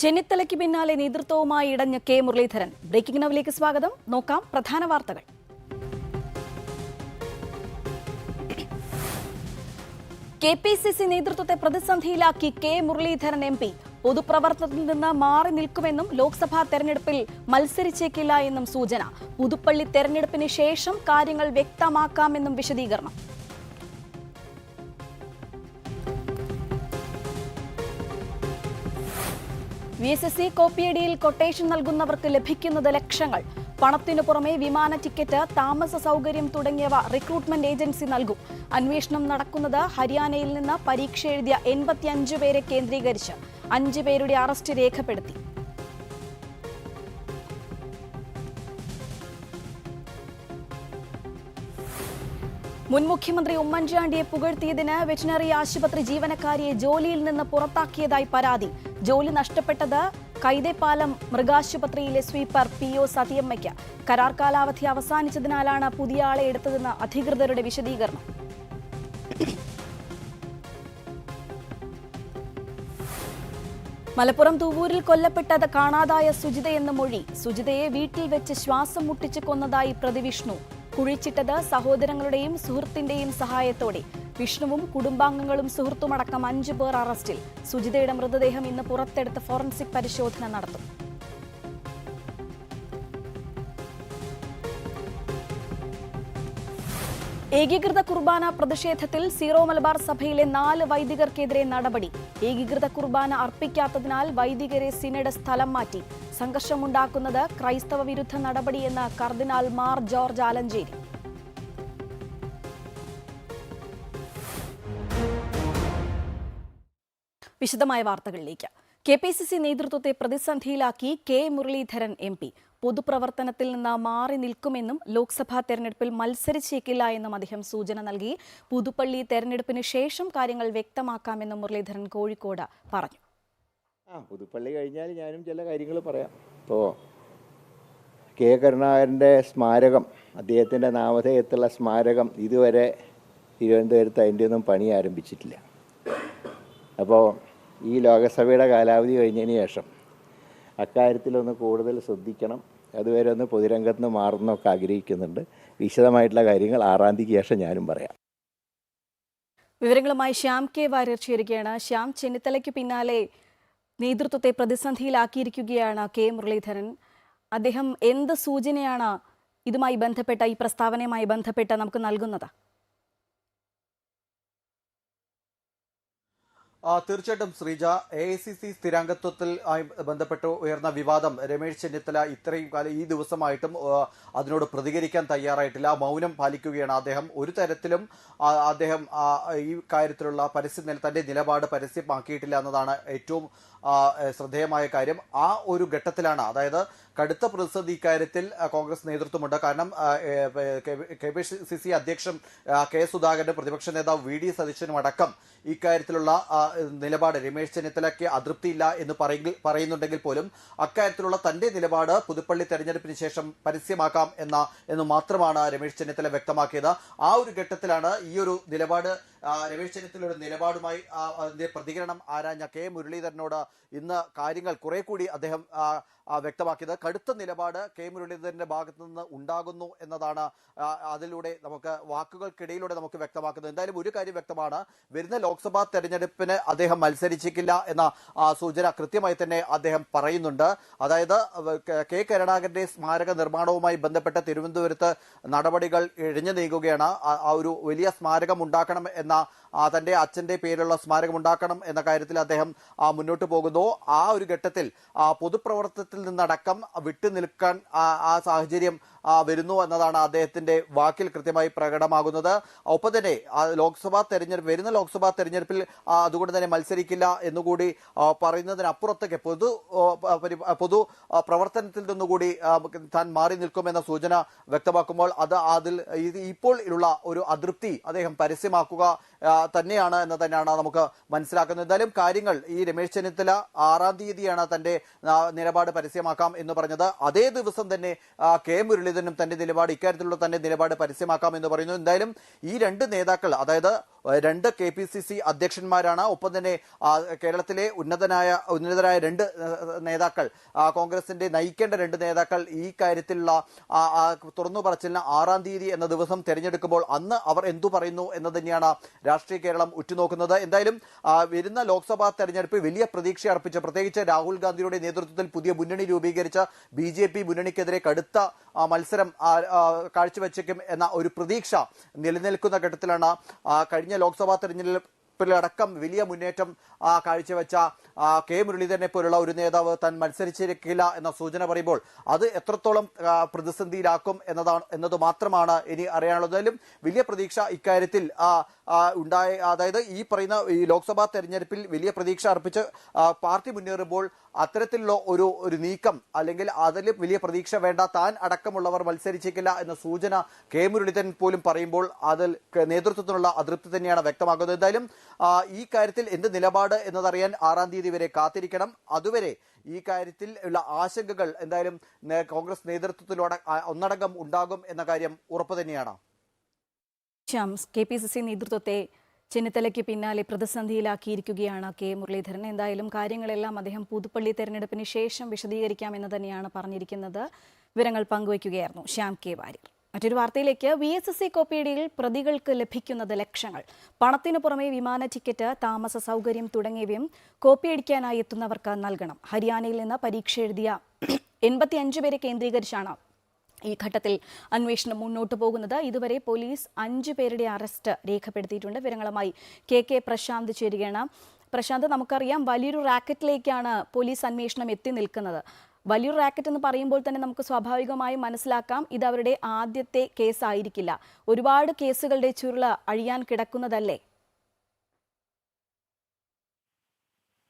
ചെന്നിത്തലയ്ക്ക് പിന്നാലെ നേതൃത്വവുമായി ഇടഞ്ഞ കെ മുരളീധരൻ. ബ്രേക്കിംഗ് നവിലേക്ക് സ്വാഗതം. നോക്കാം പ്രധാന വാർത്തകൾ. കെ പി സി സി നേതൃത്വത്തെ പ്രതിസന്ധിയിലാക്കി കെ മുരളീധരൻ എം പി. പൊതുപ്രവർത്തനത്തിൽ നിന്ന് മാറി നിൽക്കുമെന്നും ലോക്സഭാ തെരഞ്ഞെടുപ്പിൽ മത്സരിച്ചേക്കില്ല എന്നും സൂചന. പുതുപ്പള്ളി തെരഞ്ഞെടുപ്പിന് ശേഷം കാര്യങ്ങൾ വ്യക്തമാക്കാമെന്നും വിശദീകരണം. വി എസ് എസ് സി കോപ്പിയടിയിൽ കൊട്ടേഷൻ നൽകുന്നവർക്ക് ലഭിക്കുന്നത് ലക്ഷങ്ങൾ. പണത്തിനു പുറമെ വിമാന ടിക്കറ്റ് താമസ സൗകര്യം തുടങ്ങിയവ റിക്രൂട്ട്മെന്റ് ഏജൻസി നൽകും. അന്വേഷണം നടക്കുന്നത് ഹരിയാനയിൽ നിന്ന് പരീക്ഷ എഴുതിയ എൺപത്തിയഞ്ച് പേരെ കേന്ദ്രീകരിച്ച് അഞ്ചു പേരുടെ അറസ്റ്റ് രേഖപ്പെടുത്തി. മുൻ മുഖ്യമന്ത്രി ഉമ്മൻചാണ്ടിയെ പുകഴ്ത്തിയതിന് വെറ്റിനറി ആശുപത്രി ജീവനക്കാരിയെ ജോലിയിൽ നിന്ന് പുറത്താക്കിയതായി പരാതി. ജോലി നഷ്ടപ്പെട്ടത് കൈതേപ്പാലം മൃഗാശുപത്രിയിലെ സ്വീപ്പർ പി ഒ സതിയമ്മയ്ക്ക്. കരാർ കാലാവധി അവസാനിച്ചതിനാലാണ് പുതിയ ആളെ എടുത്തതെന്ന് അധികൃതരുടെ വിശദീകരണം. മലപ്പുറം തൂവൂരിൽ കൊല്ലപ്പെട്ടത് കാണാതായ സുജിതയെന്ന മൊഴി. സുജിതയെ വീട്ടിൽ വെച്ച് ശ്വാസം മുട്ടിച്ച് കൊന്നതായി പ്രതി വിഷ്ണു. കുഴിച്ചിട്ടത് സഹോദരങ്ങളുടെയും സുഹൃത്തിന്റെയും സഹായത്തോടെ. വിഷ്ണുവും കുടുംബാംഗങ്ങളും സുഹൃത്തുമടക്കം അഞ്ചു പേർ അറസ്റ്റിൽ. സുജിതയുടെ മൃതദേഹം ഇന്ന് പുറത്തെടുത്ത് ഫോറൻസിക് പരിശോധന നടത്തും. ഏകീകൃത കുർബാന പ്രതിഷേധത്തിൽ സീറോ മലബാർ സഭയിലെ നാല് വൈദികർക്കെതിരെ നടപടി. ഏകീകൃത കുർബാന അർപ്പിക്കാത്തതിനാൽ വൈദികരെ സിനഡ് സ്ഥലം മാറ്റി. സംഘർഷമുണ്ടാക്കുന്നത് ക്രൈസ്തവ വിരുദ്ധ നടപടിയെന്ന് കർദിനാൾ മാർ ജോർജ് ആലഞ്ചേരി. വിശദമായ വാർത്തകളിലേക്ക്. കെ പി സി സി നേതൃത്വത്തെ പ്രതിസന്ധിയിലാക്കി കെ മുരളീധരൻ എം പി. പൊതുപ്രവർത്തനത്തിൽ നിന്ന് മാറി നിൽക്കുമെന്നും ലോക്സഭാ തെരഞ്ഞെടുപ്പിൽ മത്സരിച്ചേക്കില്ല എന്നും അദ്ദേഹം സൂചന നൽകി. പുതുപ്പള്ളി തെരഞ്ഞെടുപ്പിന് ശേഷം കാര്യങ്ങൾ വ്യക്തമാക്കാമെന്നും മുരളീധരൻ കോഴിക്കോട് പറഞ്ഞു. ആ പുതുപ്പള്ളി കഴിഞ്ഞാൽ ഞാനും ചില കാര്യങ്ങൾ പറയാം. ഇപ്പോൾ കെ. കരുണാകരന്റെ സ്മാരകം അദ്ദേഹത്തിന്റെ നാമധേയത്തുള്ള സ്മാരകം ഇതുവരെ തിരുവനന്തപുരത്ത് അതിന്റെ ഒന്നും പണി ആരംഭിച്ചിട്ടില്ല. അപ്പോൾ ഈ ലോകസഭയുടെ കാലാവധി കഴിഞ്ഞതിന് ശേഷം അക്കാര്യത്തിലൊന്ന് കൂടുതൽ ശ്രദ്ധിക്കണം. അതുവരെ ഒന്ന് പൊതുരംഗത്ത് നിന്ന് മാറുന്നൊക്കെ ആഗ്രഹിക്കുന്നുണ്ട്. വിശദമായിട്ടുള്ള കാര്യങ്ങൾ ആറാം തീയതിക്ക് ശേഷം ഞാനും പറയാം. വിവരങ്ങളുമായി ശ്യാം കെ. വാര്യർ ചേരുകയാണ്. ശ്യാം ചെന്നിത്തലയ്ക്ക് പിന്നാലെ നേതൃത്വത്തെ പ്രതിസന്ധിയിലാക്കിയിരിക്കുകയാണ് കെ മുരളീധരൻ. അദ്ദേഹം എന്ത് സൂചനയാണ് ഇതുമായി ബന്ധപ്പെട്ട ഈ പ്രസ്താവനയുമായി ബന്ധപ്പെട്ട് നമുക്ക് നൽകുന്നത്? തീർച്ചയായിട്ടും Sreeja A I C C സ്ഥിരാംഗത്വത്തിൽ ബന്ധപ്പെട്ട് ഉയർന്ന വിവാദം രമേശ് ചെന്നിത്തല ഇത്രയും കാലം ഈ ദിവസമായിട്ടും അതിനോട് പ്രതികരിക്കാൻ തയ്യാറായിട്ടില്ല. മൗനം പാലിക്കുകയാണ് അദ്ദേഹം. ഒരു തരത്തിലും അദ്ദേഹം ഈ കാര്യത്തിലുള്ള പരസ്യ തന്റെ നിലപാട് പരസ്യമാക്കിയിട്ടില്ല എന്നതാണ് ഏറ്റവും ശ്രദ്ധേയമായ കാര്യം ആ ഒരു ഘട്ടത്തിലാണ്. അതായത് കടുത്ത പ്രതിസന്ധി ഇക്കാര്യത്തിൽ കോൺഗ്രസ് നേതൃത്വമുണ്ട്. കാരണം കെ- പി സി സി അധ്യക്ഷൻ കെ സുധാകരന്റെ പ്രതിപക്ഷ നേതാവ് വി ഡി സതീശനും അടക്കം ഇക്കാര്യത്തിലുള്ള നിലപാട് രമേശ് ചെന്നിത്തലയ്ക്ക് അതൃപ്തിയില്ല എന്ന് പറയുന്നുണ്ടെങ്കിൽ പോലും അക്കാര്യത്തിലുള്ള തന്റെ നിലപാട് പുതുപ്പള്ളി തെരഞ്ഞെടുപ്പിന് ശേഷം പരസ്യമാക്കാം എന്ന എന്ന് മാത്രമാണ് രമേശ് ചെന്നിത്തല വ്യക്തമാക്കിയത്. ആ ഒരു ഘട്ടത്തിലാണ് ഈ ഒരു നിലപാട് രമേശ് ചെന്നിത്തലയുടെ നിലപാടുമായി പ്രതികരണം ആരാഞ്ഞ കെ മുരളീധരനോട് ഇന്ന് കാര്യങ്ങൾ കുറെ കൂടി അദ്ദേഹം വ്യക്തമാക്കിയത്. കടുത്ത നിലപാട് കെ മുരളീധരന്റെ ഭാഗത്തു നിന്ന് ഉണ്ടാകുന്നു എന്നതാണ് അതിലൂടെ നമുക്ക് വാക്കുകൾക്കിടയിലൂടെ നമുക്ക് വ്യക്തമാക്കുന്നത്. എന്തായാലും ഒരു കാര്യം വ്യക്തമാണ്. വരുന്ന ലോക്സഭാ തെരഞ്ഞെടുപ്പിന് അദ്ദേഹം മത്സരിച്ചേക്കില്ല എന്ന സൂചന കൃത്യമായി തന്നെ അദ്ദേഹം പറയുന്നുണ്ട്. അതായത് കെ- കരുണാകരന്റെ സ്മാരക നിർമ്മാണവുമായി ബന്ധപ്പെട്ട തിരുവനന്തപുരത്ത് നടപടികൾ ഇഴഞ്ഞു നീങ്ങുകയാണ്. ആ- ഒരു വലിയ സ്മാരകം ഉണ്ടാക്കണം എന്ന തന്റെ അച്ഛന്റെ പേരിലുള്ള സ്മാരകം ഉണ്ടാക്കണം എന്ന കാര്യത്തിൽ അദ്ദേഹം മുന്നോട്ട് പോകുന്നു. ആ ഒരു ഘട്ടത്തിൽ പൊതുപ്രവർത്തനത്തിൽ നിന്നടക്കം വിട്ടുനിൽക്കാൻ ആ സാഹചര്യം വരുന്നു എന്നതാണ് അദ്ദേഹത്തിന്റെ വാക്കിൽ കൃത്യമായി പ്രകടമാകുന്നത്. ഒപ്പം തന്നെ ലോക്സഭാ തെരഞ്ഞെടുപ്പ് വരുന്ന ലോക്സഭാ തെരഞ്ഞെടുപ്പിൽ അതുകൊണ്ട് തന്നെ മത്സരിക്കില്ല എന്നുകൂടി പറയുന്നതിനപ്പുറത്തേക്ക് പൊതു പൊതു പ്രവർത്തനത്തിൽ നിന്നുകൂടി താൻ മാറി നിൽക്കുമെന്ന സൂചന വ്യക്തമാക്കുമ്പോൾ അത് അതിൽ ഇപ്പോൾ ഉള്ള ഒരു അതൃപ്തി അദ്ദേഹം പരസ്യമാക്കുക തന്നെയാണ് എന്ന് തന്നെയാണ് നമുക്ക് മനസ്സിലാക്കുന്നത്. എന്തായാലും കാര്യങ്ങൾ ഈ രമേശ് ചെന്നിത്തല ആറാം തീയതിയാണ് തന്റെ നിലപാട് പരസ്യമാക്കാം എന്ന് പറഞ്ഞത്. അതേ ദിവസം തന്നെ കെ മുരളീധരനും തന്റെ നിലപാട് ഇക്കാര്യത്തിലുള്ള തന്റെ നിലപാട് പരസ്യമാക്കാം എന്ന് പറയുന്നു. എന്തായാലും ഈ രണ്ട് നേതാക്കൾ അതായത് രണ്ട് കെ പി സി സി അധ്യക്ഷന്മാരാണ്. ഒപ്പം തന്നെ കേരളത്തിലെ ഉന്നതനായ ഉന്നതരായ രണ്ട് നേതാക്കൾ കോൺഗ്രസിന്റെ നയിക്കേണ്ട രണ്ട് നേതാക്കൾ ഈ കാര്യത്തിലുള്ള തുറന്നു പറച്ചിലിന് ആറാം തീയതി എന്ന ദിവസം തെരഞ്ഞെടുക്കുമ്പോൾ അന്ന് അവർ എന്തു പറയുന്നു എന്ന് തന്നെയാണ് രാഷ്ട്രീയ കേരളം ഉറ്റുനോക്കുന്നത്. എന്തായാലും വരുന്ന ലോക്സഭാ തെരഞ്ഞെടുപ്പ് വലിയ പ്രതീക്ഷ അർപ്പിച്ച് പ്രത്യേകിച്ച് രാഹുൽ ഗാന്ധിയുടെ നേതൃത്വത്തിൽ പുതിയ മുന്നണി രൂപീകരിച്ച ബി ജെ പി മുന്നണിക്കെതിരെ കടുത്ത മത്സരം കാഴ്ചവെച്ചേക്കും എന്ന ഒരു പ്രതീക്ഷ നിലനിൽക്കുന്ന ഘട്ടത്തിലാണ് കഴിഞ്ഞ ലോക്സഭാ തെരഞ്ഞെടുപ്പിലടക്കം വലിയ മുന്നേറ്റം കാഴ്ചവെച്ച കെ. മുരളീധരനെ പോലുള്ള ഒരു നേതാവ് താൻ മത്സരിച്ചിരിക്കില്ല എന്ന സൂചന പറയുമ്പോൾ അത് എത്രത്തോളം പ്രതിസന്ധിയിലാക്കും എന്നതാണ് എന്നത് മാത്രമാണ് ഇനി അറിയാനുള്ളത്. എന്തായാലും വലിയ പ്രതീക്ഷ ഇക്കാര്യത്തിൽ ഉണ്ടായ അതായത് ഈ പറയുന്ന ഈ ലോക്സഭാ തെരഞ്ഞെടുപ്പിൽ വലിയ പ്രതീക്ഷ അർപ്പിച്ച് പാർട്ടി മുന്നേറുമ്പോൾ അത്തരത്തിലുള്ള ഒരു ഒരു നീക്കം അല്ലെങ്കിൽ അതിൽ വലിയ പ്രതീക്ഷ വേണ്ട താൻ അടക്കമുള്ളവർ മത്സരിച്ചേക്കില്ല എന്ന സൂചന കെ. മുരളീധരൻ പോലും പറയുമ്പോൾ അതിൽ നേതൃത്വത്തിനുള്ള അതൃപ്തി തന്നെയാണ് വ്യക്തമാക്കുന്നത് എന്തായാലും ഈ കാര്യത്തിൽ എന്ത് നിലപാട് എന്നതറിയാൻ ആറാം തീയതി വരെ കാത്തിരിക്കണം. അതുവരെ ഈ കാര്യത്തിൽ ഉള്ള ആശങ്കകൾ എന്തായാലും കോൺഗ്രസ് നേതൃത്വത്തിലൂടെ ഒന്നടങ്കം ഉണ്ടാകും എന്ന കാര്യം ഉറപ്പ് തന്നെയാണ്. കെ പി സി സി നേതൃത്വത്തെ ചെന്നിത്തലയ്ക്ക് പിന്നാലെ പ്രതിസന്ധിയിലാക്കിയിരിക്കുകയാണ് കെ മുരളീധരൻ. എന്തായാലും കാര്യങ്ങളെല്ലാം അദ്ദേഹം പുതുപ്പള്ളി തെരഞ്ഞെടുപ്പിന് ശേഷം വിശദീകരിക്കാം എന്ന് തന്നെയാണ് പറഞ്ഞിരിക്കുന്നത്. വിവരങ്ങൾ പങ്കുവയ്ക്കുകയായിരുന്നു ശ്യാം കെ വാര്യർ. മറ്റൊരു വാർത്തയിലേക്ക്. വി എസ് എസ് സി കോപ്പിയടിയിൽ പ്രതികൾക്ക് ലഭിക്കുന്നത് ലക്ഷങ്ങൾ. പണത്തിനു പുറമെ വിമാന ടിക്കറ്റ് താമസ സൗകര്യം തുടങ്ങിയവയും കോപ്പിയടിക്കാനായി എത്തുന്നവർക്ക് നൽകണം. ഹരിയാനയിൽ നിന്ന് പരീക്ഷ എഴുതിയ എൺപത്തിയഞ്ച് പേരെ കേന്ദ്രീകരിച്ചാണ് ഈ ഘട്ടത്തിൽ അന്വേഷണം മുന്നോട്ട് പോകുന്നത്. ഇതുവരെ പോലീസ് അഞ്ചു പേരുടെ അറസ്റ്റ് രേഖപ്പെടുത്തിയിട്ടുണ്ട്. വിവരങ്ങളുമായി കെ കെ പ്രശാന്ത് ചേരുകയാണ്. പ്രശാന്ത് നമുക്കറിയാം വലിയൊരു റാക്കറ്റിലേക്കാണ് പോലീസ് അന്വേഷണം എത്തി നിൽക്കുന്നത്. വലിയൊരു റാക്കറ്റ് എന്ന് പറയുമ്പോൾ തന്നെ നമുക്ക് സ്വാഭാവികമായും മനസ്സിലാക്കാം ഇത് അവരുടെ ആദ്യത്തെ കേസായിരിക്കില്ല ഒരുപാട് കേസുകളുടെ ചുരുള അഴിയാൻ കിടക്കുന്നതല്ലേ?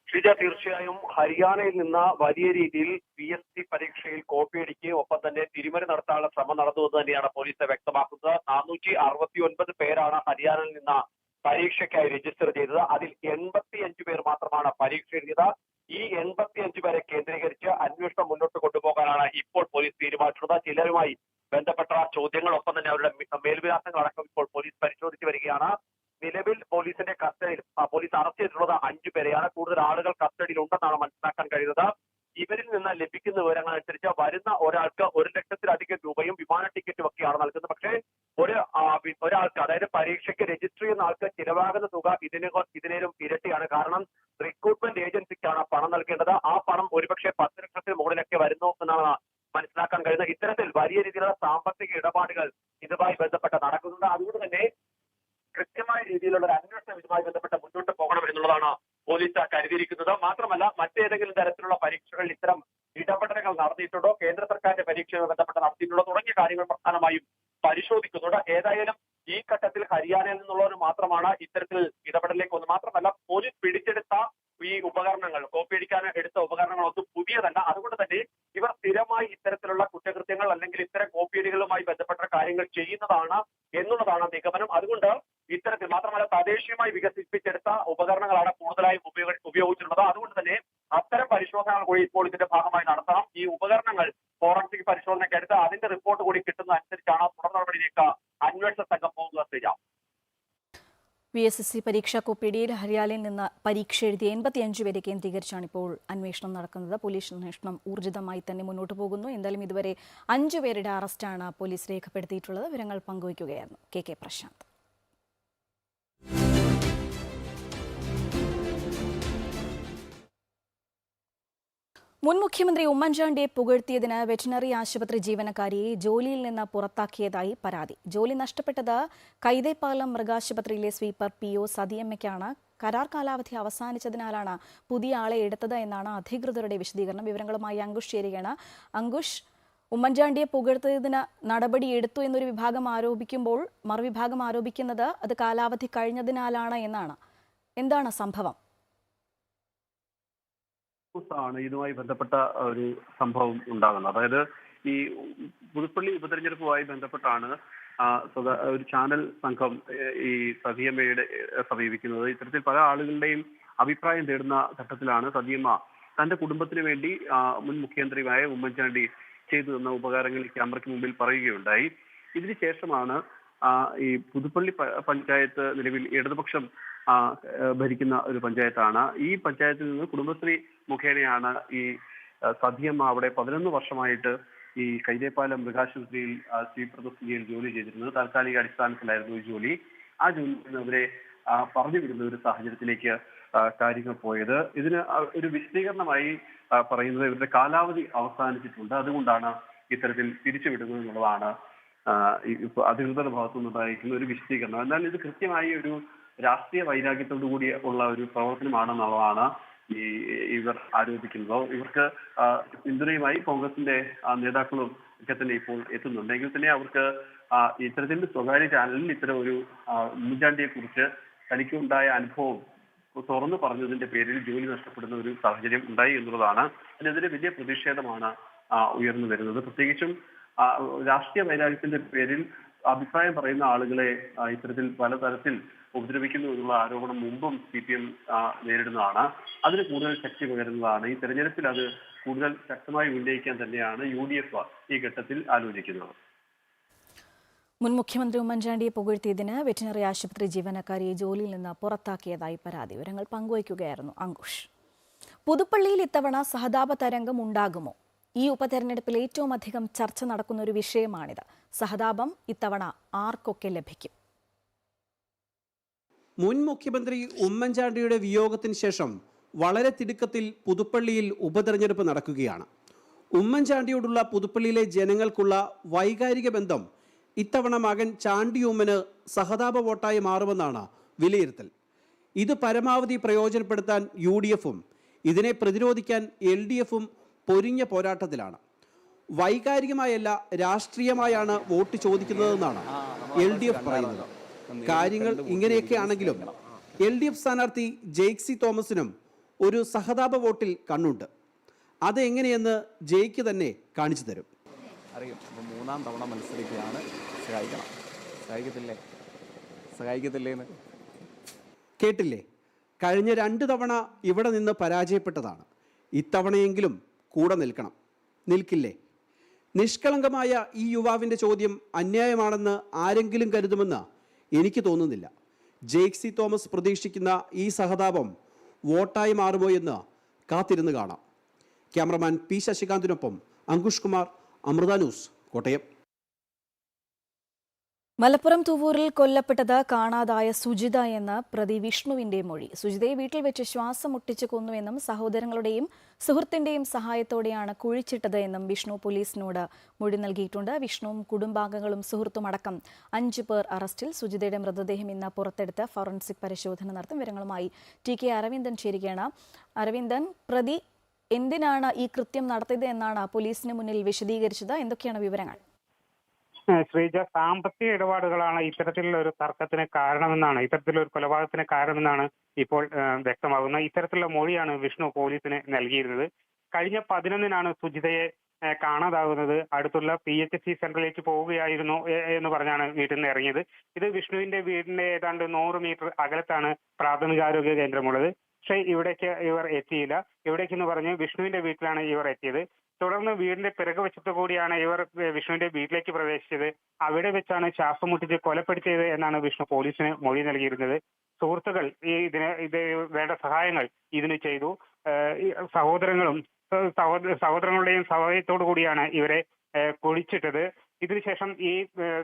ഷിജ തീർച്ചയായും ഹരിയാനയിൽ നിന്ന് വലിയ രീതിയിൽ പി എസ് സി പരീക്ഷയിൽ കോപ്പിയടിക്കുകയും ഒപ്പം തന്നെ തിരിമറി നടത്താനുള്ള ശ്രമം നടന്നുവെന്ന് തന്നെയാണ് പോലീസ് വ്യക്തമാക്കുന്നത്. നാനൂറ്റി അറുപത്തി ഒൻപത് പേരാണ് ഹരിയാനയിൽ നിന്ന് പരീക്ഷയ്ക്കായി രജിസ്റ്റർ ചെയ്തത്. അതിൽ എൺപത്തി അഞ്ച് പേർ മാത്രമാണ് പരീക്ഷ എഴുതിയത്. ഈ എൺപത്തി അഞ്ച് പേരെ കേന്ദ്രീകരിച്ച് അന്വേഷണം മുന്നോട്ട് കൊണ്ടുപോകാനാണ് ഇപ്പോൾ പോലീസ് തീരുമാനിച്ചിട്ടുള്ളത്. ചിലരുമായി ബന്ധപ്പെട്ട ചോദ്യങ്ങളൊപ്പം തന്നെ അവരുടെ മേൽവിലാസങ്ങൾ മേൽവിലാസങ്ങളടക്കം ഇപ്പോൾ പോലീസ് പരിശോധിച്ചു വരികയാണ്. നിലവിൽ പോലീസിന്റെ കസ്റ്റഡിയിൽ പോലീസ് അറസ്റ്റ് ചെയ്തിട്ടുള്ളത് അഞ്ചു പേരെയാണ്. കൂടുതൽ ആളുകൾ കസ്റ്റഡിയിൽ ഉണ്ടെന്നാണ് മനസ്സിലാക്കാൻ കഴിയുന്നത്. ഇവരിൽ നിന്ന് ലഭിക്കുന്ന വിവരങ്ങൾ അനുസരിച്ച് വരുന്ന ഒരാൾക്ക് ഒരു ലക്ഷത്തിലധികം രൂപയും വിമാന ടിക്കറ്റും ഒക്കെയാണ് നൽകുന്നത്. പക്ഷേ ഒരു ഒരാൾക്ക് അതായത് പരീക്ഷയ്ക്ക് രജിസ്റ്റർ ചെയ്യുന്ന ആൾക്ക് ചിലവാകുന്ന തുക ഇതിനും ഇതിനേലും ഇരട്ടിയാണ്. കാരണം റിക്രൂട്ട്മെന്റ് ഏജൻസിക്കാണ് പണം നൽകേണ്ടത്. ആ പണം ഒരുപക്ഷെ പത്ത് ലക്ഷത്തിന് മുകളിലൊക്കെ വരുന്നു എന്നാണ് മനസ്സിലാക്കാൻ കഴിയുന്നത്. ഇത്തരത്തിൽ വലിയ രീതിയിലുള്ള സാമ്പത്തിക ഇടപാടുകൾ ഇതുമായി ബന്ധപ്പെട്ട് നടക്കുന്നുണ്ട്. അതുകൊണ്ട് തന്നെ കൃത്യമായ രീതിയിലുള്ള ഒരു അന്വേഷണം ഇതുമായി ബന്ധപ്പെട്ട് മുന്നോട്ട് പോകണം എന്നുള്ളതാണ് പോലീസ് കരുതിയിരിക്കുന്നത്. മാത്രമല്ല മറ്റേതെങ്കിലും തരത്തിലുള്ള പരീക്ഷകളിൽ ഇത്തരം ഇടപെടലുകൾ നടത്തിയിട്ടുണ്ടോ? കേന്ദ്ര സർക്കാരിന്റെ പരീക്ഷയുമായി ബന്ധപ്പെട്ട് നടത്തിയിട്ടുണ്ടോ? തുടങ്ങിയ കാര്യങ്ങൾ പ്രധാനമായും പരിശോധിക്കുന്നുണ്ട്. ഏതായാലും ഈ ഘട്ടത്തിൽ ഹരിയാനയിൽ നിന്നുള്ളവർ മാത്രമാണ് ഇത്തരത്തിൽ ഇടപെടലിലേക്ക് വന്നത്. മാത്രമല്ല പോലീസ് പിടിച്ചെടുത്ത ഈ ഉപകരണങ്ങൾ കോപ്പിയടിക്കാൻ എടുത്ത ഉപകരണങ്ങളൊന്നും പുതിയതല്ല. അതുകൊണ്ട് തന്നെ ഇവർ സ്ഥിരമായി ഇത്തരത്തിലുള്ള കുറ്റകൃത്യങ്ങൾ അല്ലെങ്കിൽ ഇത്തരം കോപ്പിയടികളുമായി ബന്ധപ്പെട്ട കാര്യങ്ങൾ ചെയ്യുന്നതാണ് എന്നുള്ളതാണ് നിഗമനം. അതുകൊണ്ട് ഇത്തരത്തിൽ മാത്രമല്ല തദ്ദേശീയമായി വികസിപ്പിച്ചെടുത്ത ഉപകരണങ്ങളാണ് കൂടുതലായും ഉപയോഗ ഉപയോഗിച്ചിട്ടുള്ളത്. അതുകൊണ്ട് തന്നെ അത്തരം പരിശോധനകൾ കൂടി ഇപ്പോൾ ഇതിന്റെ ഭാഗമായി നടത്തണം. ഈ ഉപകരണങ്ങൾ ഫോറൻസിക് പരിശോധനയ്ക്ക് എടുത്ത് അതിന്റെ റിപ്പോർട്ട് കൂടി കിട്ടുന്ന അനുസരിച്ചാണ് തുടർ നടപടിയിലേക്ക് അന്വേഷണ സംഘം പോകുക Sreeja P S S C പരീക്ഷാ കോപ്പിയടിയിൽ ഹരിയാലയിൽ നിന്ന് പരീക്ഷ എഴുതിയ എൺപത്തിയഞ്ച് പേരെ കേന്ദ്രീകരിച്ചാണ് ഇപ്പോൾ അന്വേഷണം നടക്കുന്നത്. പോലീസ് അന്വേഷണം ഊർജിതമായി തന്നെ മുന്നോട്ട് പോകുന്നു. എന്തായാലും ഇതുവരെ അഞ്ചു പേരുടെ അറസ്റ്റാണ് പോലീസ് രേഖപ്പെടുത്തിയിട്ടുള്ളത്. വിവരങ്ങൾ പങ്കുവയ്ക്കുകയായിരുന്നു കെ കെ പ്രശാന്ത്. മുൻ മുഖ്യമന്ത്രി ഉമ്മൻചാണ്ടിയെ പുകഴ്ത്തിയതിന് വെറ്റിനറി ആശുപത്രി ജീവനക്കാരിയെ ജോലിയിൽ നിന്ന് പുറത്താക്കിയതായി പരാതി. ജോലി നഷ്ടപ്പെട്ടത് കൈതേപ്പാലം മൃഗാശുപത്രിയിലെ സ്വീപ്പർ പി ഒ സതിയമ്മയ്ക്കാണ്. കരാർ കാലാവധി അവസാനിച്ചതിനാലാണ് പുതിയ ആളെ എടുത്തത് എന്നാണ് അധികൃതരുടെ വിശദീകരണം. വിവരങ്ങളുമായി അങ്കുഷ് ചേരുകയാണ്. അങ്കുഷ് ഉമ്മൻചാണ്ടിയെ പുകഴ്ത്തിയതിന് നടപടി എടുത്തു എന്നൊരു വിഭാഗം ആരോപിക്കുമ്പോൾ മറുവിഭാഗം ആരോപിക്കുന്നത് അത് കാലാവധി കഴിഞ്ഞതിനാലാണ് എന്നാണ്. എന്താണ് സംഭവം? ആണ് ഇതുമായി ബന്ധപ്പെട്ട ഒരു സംഭവം ഉണ്ടാകുന്നത്. അതായത് ഈ പുതുപ്പള്ളി ഉപതെരഞ്ഞെടുപ്പുമായി ബന്ധപ്പെട്ടാണ് ഒരു ചാനൽ സംഘം ഈ സതിയമ്മയുടെ സമീപിക്കുന്നത്. ഇത്തരത്തിൽ പല ആളുകളുടെയും അഭിപ്രായം തേടുന്ന ഘട്ടത്തിലാണ് സതിയമ്മ തന്റെ കുടുംബത്തിന് വേണ്ടി മുൻ മുഖ്യമന്ത്രിയായ ഉമ്മൻചാണ്ടി ചെയ്തു തന്ന ഉപകാരങ്ങൾ ക്യാമറയ്ക്ക് മുമ്പിൽ പറയുകയുണ്ടായി. ഇതിനുശേഷമാണ് ഈ പുതുപ്പള്ളി പഞ്ചായത്ത് നിലവിൽ ഇടതുപക്ഷം ഭരിക്കുന്ന ഒരു പഞ്ചായത്താണ്. ഈ പഞ്ചായത്തിൽ നിന്ന് കുടുംബശ്രീ മുഖേനയാണ് ഈ സതിയമ്മ അവിടെ പതിനൊന്ന് വർഷമായിട്ട് ഈ കൈതേപ്പാലം മൃഗാശുപത്രിയിൽ ശ്രീപ്രദസ്ഥിതിയിൽ ജോലി ചെയ്തിരുന്നത്. താൽക്കാലിക അടിസ്ഥാനത്തിലായിരുന്നു ഈ ജോലി. ആ നിന്ന് അവരെ പറഞ്ഞു വിടുന്ന ഒരു സാഹചര്യത്തിലേക്ക് കാര്യങ്ങൾ പോയത്. ഇതിന് ഒരു വിശദീകരണമായി പറയുന്നത് ഇവരുടെ കാലാവധി അവസാനിച്ചിട്ടുണ്ട്. അതുകൊണ്ടാണ് ഇത്തരത്തിൽ പിരിച്ചുവിടുന്നത് എന്നുള്ളതാണ് അധികൃതരുടെ ഭാഗത്തു നിന്നുണ്ടായിരിക്കുന്ന ഒരു വിശദീകരണം. എന്നാൽ ഇത് കൃത്യമായി ഒരു രാഷ്ട്രീയ വൈരാഗ്യത്തോടു കൂടി ഉള്ള ഒരു പ്രവർത്തനമാണെന്നുള്ളതാണ് ഈ ഇവർ ആരോപിക്കുന്നത്. ഇവർക്ക് പിന്തുണയുമായി കോൺഗ്രസിന്റെ നേതാക്കളും ഒക്കെ തന്നെ ഇപ്പോൾ എത്തുന്നുണ്ടെങ്കിൽ തന്നെ അവർക്ക് ഇത്തരത്തിന്റെ സ്വകാര്യ ചാനലിൽ ഇത്തരം ഒരു ഉമ്മൻചാണ്ടിയെ കുറിച്ച് തനിക്കുണ്ടായ അനുഭവം തുറന്നു പറഞ്ഞതിന്റെ പേരിൽ ജോലി നഷ്ടപ്പെടുന്ന ഒരു സാഹചര്യം ഉണ്ടായി എന്നുള്ളതാണ്. അതിനെതിരെ വലിയ പ്രതിഷേധമാണ് ഉയർന്നു വരുന്നത്. പ്രത്യേകിച്ചും രാഷ്ട്രീയ വൈരാഗ്യത്തിന്റെ പേരിൽ അഭിപ്രായം പറയുന്ന ആളുകളെ ഇത്തരത്തിൽ പലതരത്തിൽ ഉപദ്രവിക്കുന്നു എന്നുള്ള ആരോപണം മുമ്പും സി പി എം നേരിടുന്നതാണ്. അതിന് കൂടുതൽ ശക്തി പകരുന്നതാണ്. ഈ തെരഞ്ഞെടുപ്പിൽ അത് കൂടുതൽ ശക്തമായി ഉന്നയിക്കാൻ തന്നെയാണ് യു ഡി എഫ് ഈ ഘട്ടത്തിൽ ആലോചിക്കുന്നത്. മുൻ മുഖ്യമന്ത്രി ഉമ്മൻചാണ്ടിയെ പുകഴ്ത്തിയതിന് വെറ്റിനറി ആശുപത്രി ജീവനക്കാരിയെ ജോലിയിൽ നിന്ന് പുറത്താക്കിയതായി പരാതി. വിവരങ്ങൾ പങ്കുവയ്ക്കുകയായിരുന്നു അങ്കുഷ്. പുതുപ്പള്ളിയിൽ ഇത്തവണ സഹതാപ തരംഗം ഉണ്ടാകുമോ? ഈ ഉപതെരഞ്ഞെടുപ്പിൽ ഏറ്റവും അധികം ചർച്ച നടക്കുന്ന ഒരു വിഷയമാണിത്. സഹതാപം ഇത്തവണ ആർക്കൊക്കെ ലഭിക്കും? മുൻ മുഖ്യമന്ത്രി ഉമ്മൻചാണ്ടിയുടെ വിയോഗത്തിന് ശേഷം വളരെ തിടുക്കത്തിൽ പുതുപ്പള്ളിയിൽ ഉപതെരഞ്ഞെടുപ്പ് നടക്കുകയാണ്. ഉമ്മൻചാണ്ടിയോടുള്ള പുതുപ്പള്ളിയിലെ ജനങ്ങൾക്കുള്ള വൈകാരിക ബന്ധം ഇത്തവണ മകൻ ചാണ്ടിയുമ്മന് സഹതാപ വോട്ടായി മാറുമെന്നാണ് വിലയിരുത്തൽ. ഇത് പരമാവധി പ്രയോജനപ്പെടുത്താൻ യു ഡി എഫും ഇതിനെ പ്രതിരോധിക്കാൻ എൽ ഡി എഫും പൊരിഞ്ഞ പോരാട്ടത്തിലാണ്. വൈകാരികമായല്ല രാഷ്ട്രീയമായാണ് വോട്ട് ചോദിക്കുന്നതെന്നാണ് എൽ ഡി എഫ് പറയുന്നത്. കാര്യങ്ങൾ ഇങ്ങനെയൊക്കെ ആണെങ്കിലും എൽ ഡി എഫ് സ്ഥാനാർത്ഥി ജെയ്ക്സി തോമസിനും ഒരു സഹതാപ വോട്ടിൽ കണ്ണുണ്ട്. അത് എങ്ങനെയെന്ന് ജയ്ക്ക് തന്നെ കാണിച്ചു തരും. അറിയും. അപ്പോൾ മൂന്നാം തവണ മത്സരിക്കുകയാണ്. സഹായിക്കണം. സഹായിക്കത്തില്ലേ? സഹായിക്കത്തില്ലേന്ന്? കേട്ടില്ലേ? കഴിഞ്ഞ രണ്ട് തവണ ഇവിടെ നിന്ന് പരാജയപ്പെട്ടതാണ്. ഇത്തവണയെങ്കിലും കൂടെ നിൽക്കണം. നിൽക്കില്ലേ? നിഷ്കളങ്കമായ ഈ യുവാവിന്റെ ചോദ്യം അന്യായമാണെന്ന് ആരെങ്കിലും കരുതുമെന്ന് എനിക്ക് തോന്നുന്നില്ല. ജെയ്ക്സി തോമസ് പ്രതീക്ഷിക്കുന്ന ഈ സഹതാപം വോട്ടായി മാറുമോ എന്ന് കാത്തിരുന്ന് കാണാം. ക്യാമറമാൻ പി ശശികാന്തിനൊപ്പം അങ്കുഷ് കുമാർ അമൃത ന്യൂസ് കോട്ടയം. മലപ്പുറം തുവൂരിൽ കൊല്ലപ്പെട്ടത് കാണാതായ സുജിത എന്ന പ്രതി വിഷ്ണുവിന്റെ മൊഴി. സുജിതയെ വീട്ടിൽ വെച്ച് ശ്വാസം മുട്ടിച്ച് കൊന്നുവെന്നും സഹോദരങ്ങളുടെയും സുഹൃത്തിന്റെയും സഹായത്തോടെയാണ് കുഴിച്ചിട്ടത് എന്നും വിഷ്ണു പോലീസിനോട് മൊഴി നൽകിയിട്ടുണ്ട്. വിഷ്ണുവും കുടുംബാംഗങ്ങളും സുഹൃത്തും അടക്കം അഞ്ചു പേർ അറസ്റ്റിൽ. സുജിതയുടെ മൃതദേഹം ഇന്ന് പുറത്തെടുത്ത് ഫോറൻസിക് പരിശോധന നടത്തും. വിവരങ്ങളുമായി ടി കെ അരവിന്ദൻ ചേരുകയാണ്. അരവിന്ദൻ പ്രതി എന്തിനാണ് ഈ കൃത്യം നടത്തിയത് എന്നാണ് പോലീസിന് മുന്നിൽ വിശദീകരിച്ചത്. എന്തൊക്കെയാണ് വിവരങ്ങൾ? ശ്രീജ സാമ്പത്തിക ഇടപാടുകളാണ് ഇത്തരത്തിലുള്ള ഒരു തർക്കത്തിന് കാരണമെന്നാണ് ഇത്തരത്തിലുള്ള ഒരു കൊലപാതകത്തിന് കാരണമെന്നാണ് ഇപ്പോൾ വ്യക്തമാകുന്നത്. ഇത്തരത്തിലുള്ള മൊഴിയാണ് വിഷ്ണു പോലീസിന് നൽകിയിരുന്നത്. കഴിഞ്ഞ പതിനൊന്നിനാണ് സുജിതയെ കാണാതാകുന്നത്. അടുത്തുള്ള പി എച്ച് സി സെന്ററിലേക്ക് പോവുകയായിരുന്നു എന്ന് പറഞ്ഞാണ് വീട്ടിൽ നിന്ന് ഇറങ്ങിയത്. ഇത് വിഷ്ണുവിന്റെ വീടിന്റെ ഏതാണ്ട് നൂറ് മീറ്റർ അകലത്താണ് പ്രാഥമികാരോഗ്യ കേന്ദ്രമുള്ളത്. പക്ഷേ ഇവിടേക്ക് ഇവർ എത്തിയില്ല. ഇവിടേക്ക് എന്ന് പറഞ്ഞ് വിഷ്ണുവിന്റെ വീട്ടിലാണ് ഇവർ എത്തിയത്. തുടർന്ന് വീടിന്റെ പിറകു വശത്തു കൂടിയാണ് ഇവർ വിഷ്ണുവിന്റെ വീട്ടിലേക്ക് പ്രവേശിച്ചത്. അവിടെ വെച്ചാണ് ശ്വാസം മുട്ടിച്ച് കൊലപ്പെടുത്തിയത് എന്നാണ് വിഷ്ണു പോലീസിന് മൊഴി നൽകിയിരുന്നത്. സുഹൃത്തുക്കൾ ഈ ഇതിന് ഇത് വേണ്ട സഹായങ്ങൾ ഇതിന് ചെയ്തു. സഹോദരങ്ങളും സഹോദരങ്ങളുടെയും സഹായത്തോടു കൂടിയാണ് ഇവരെ കുഴിച്ചിട്ടത്. ഇതിനുശേഷം ഈ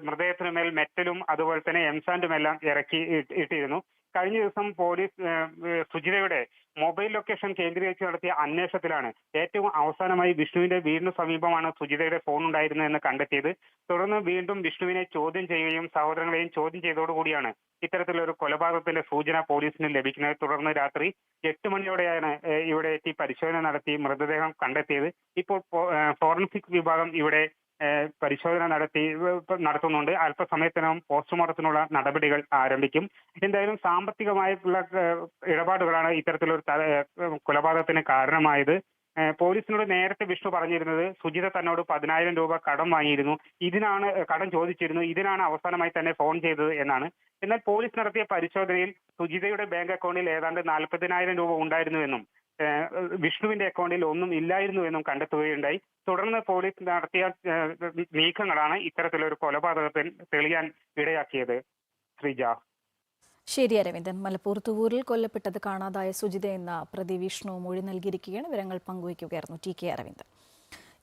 മൃതദേഹത്തിന് മേൽ മെറ്റലും അതുപോലെ തന്നെ എംസാൻഡും എല്ലാം ഇറക്കി ഇട്ടിരുന്നു. കഴിഞ്ഞ ദിവസം പോലീസ് സുജിതയുടെ മൊബൈൽ ലൊക്കേഷൻ കേന്ദ്രീകരിച്ച് നടത്തിയ അന്വേഷണത്തിലാണ് ഏറ്റവും അവസാനമായി വിഷ്ണുവിന്റെ വീടിന് സമീപമാണ് സുജിതയുടെ ഫോൺ ഉണ്ടായിരുന്നത് എന്ന് കണ്ടെത്തിയത്. തുടർന്ന് വീണ്ടും വിഷ്ണുവിനെ ചോദ്യം ചെയ്യുകയും സഹോദരങ്ങളെയും ചോദ്യം ചെയ്തതോടുകൂടിയാണ് ഇത്തരത്തിലൊരു കൊലപാതകത്തിന്റെ സൂചന പോലീസിന് ലഭിക്കുന്നത്. തുടർന്ന് രാത്രി എട്ട് മണിയോടെയാണ് ഇവിടെ എത്തി പരിശോധന നടത്തി മൃതദേഹം കണ്ടെത്തിയത്. ഇപ്പോൾ ഫോറൻസിക് വിഭാഗം ഇവിടെ പരിശോധന നടത്തി നടത്തുന്നുണ്ട്. അല്പസമയത്തിനകം പോസ്റ്റ്മോർട്ടത്തിനുള്ള നടപടികൾ ആരംഭിക്കും. എന്തായാലും സാമ്പത്തികമായിട്ടുള്ള ഇടപാടുകളാണ് ഇത്തരത്തിലൊരു കൊലപാതകത്തിന് കാരണമായത്. പോലീസിനോട് നേരത്തെ വിഷ്ണു പറഞ്ഞിരുന്നത് സുജിത തന്നോട് പതിനായിരം രൂപ കടം വാങ്ങിയിരുന്നു. ഇതിനാണ് കടം ചോദിച്ചിരുന്നു. ഇതിനാണ് അവസാനമായി തന്നെ ഫോൺ ചെയ്തത് എന്നാണ്. എന്നാൽ പോലീസ് നടത്തിയ പരിശോധനയിൽ സുജിതയുടെ ബാങ്ക് അക്കൗണ്ടിൽ ഏതാണ്ട് നാൽപ്പതിനായിരം രൂപ ഉണ്ടായിരുന്നുവെന്നും വിഷ്ണുവിന്റെ അക്കൗണ്ടിൽ ഒന്നും ഇല്ലായിരുന്നു എന്നും കണ്ടെത്തുകയുണ്ടായി. തുടർന്ന് പോലീസ് നടത്തിയ നീക്കങ്ങളാണ് ഇത്തരത്തിലൊരു കൊലപാതകത്തിൽ തെളിയാൻ ഇടയാക്കിയത്. ശ്രീജ. ശരി അരവിന്ദൻ. മലപ്പുറത്തുവൂരിൽ തുവൂരിൽ കൊല്ലപ്പെട്ടത് കാണാതായ സുജിത എന്ന പ്രതി വിഷ്ണു മൊഴി നൽകിയിരിക്കുകയാണ്. വിവരങ്ങൾ പങ്കുവയ്ക്കുകയായിരുന്നു ടി കെ അരവിന്ദൻ.